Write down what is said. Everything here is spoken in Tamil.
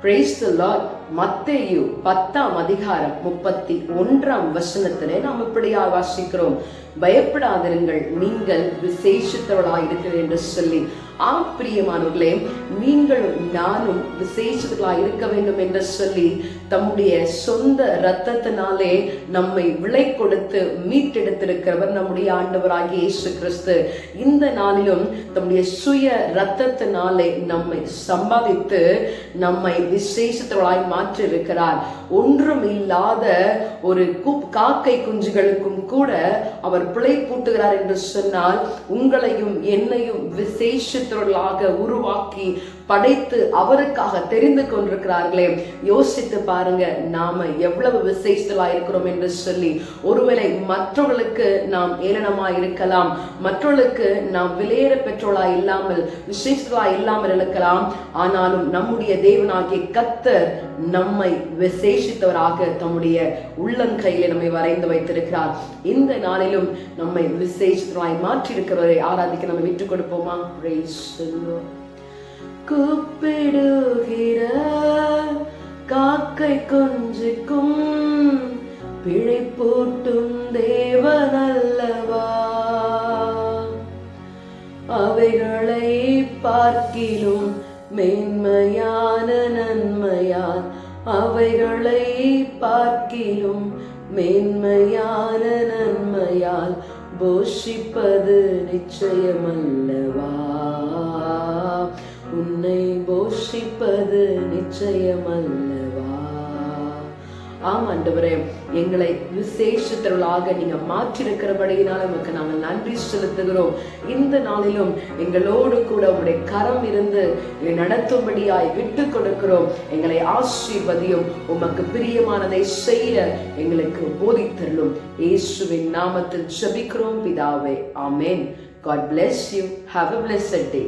Praise the Lord. மத்தேயு பத்தாம் அதிகாரம் முப்பத்தி ஒன்றாம் வசனத்திலே நாம் இப்படியா வாசிக்கிறோம். பயப்படாதிருங்கள் நீங்கள் விசேஷித்தவர்களாய் இருக்கிறீர்கள் என்று சொல்லி. ஆம் பிரியமானவர்களே நீங்களும் நானும் விசேஷர்களாய் இருக்க வேண்டும் என்று சொல்லி தம்முடைய சொந்த இரத்தத்தினாலே நம்மை விலை கொடுத்து மீட்டெடுத்திருக்கிறவர் நம்முடைய ஆண்டவராகிய இயேசு கிறிஸ்து. இந்த நாளிலும் தம்முடைய சுய இரத்தத்தினாலே நம்மை சம்பாதித்து நம்மை விசேஷத்தவர்களாய் மாற்றிருக்கிறார். ஒன்றும் இல்லாத ஒரு காக்கை குஞ்சுகளுக்கும் கூட அவர் பிழை பூட்டுகிறார் என்று சொன்னால் உங்களையும் என்னையும் விசேஷத்தவர்களாக உருவாக்கி படைத்து அவருக்காக தெரிந்து கொண்டிருக்கிறார்களே. யோசித்து பாருங்க நாம எவ்வளவு விசேஷத்தலா இருக்கிறோம் என்று சொல்லி ஒருவேளை மற்றவர்களுக்கு நாம் ஏளனமா இருக்கலாம் மற்றவர்களுக்கு நாம் விலையேற பெற்றோளா இல்லாமல் விசேஷத்தலா இல்லாமல் இருக்கலாம். ஆனாலும் நம்முடைய தேவனாகிய கத்தர் நம்மை விசேஷித்தவராக தம்முடைய உள்ளங்கையிலே நம்மை வரைந்து வைத்திருக்கிறார். இந்த நாளிலும் நம்மை விசேஷித்தவராய் மாற்றி இருக்கிறவரை ஆராதிக்க நம்ம விட்டுக் கொடுப்போமா? கூப்பிடுகிற காக்கை கொஞ்சிக்கும் பிழை போட்டும் தேவனல்லவா? அவைகளை பார்க்கிலும் மேன்மையான நன்மையால் அவைகளை பார்க்கிலும் மேன்மையான நன்மையால் போஷிப்பது நிச்சயமல்லவா? உன்னை போஷிப்பது நிச்சயமல்லவா? ஆம் ஆண்டவரே. எங்களை விசேஷத்தவர்களாக நீங்க மாற்றிருக்கிறபடியினால் உமக்கு நாங்கள் நன்றி செலுத்துகிறோம். இந்த நாளிலும் எங்களோடு கூட உங்களுடைய கரம் இருந்து நடத்தும்படியாய் விட்டு கொடுக்கிறோம். எங்களை ஆசீர்வதியும் உமக்கு பிரியமானதை செய்ய எங்களுக்கு போதித்தருளும். இயேசுவின் நாமத்தில் ஜெபிக்கிறோம் பிதாவே. ஆமேன். God bless you have a blessed day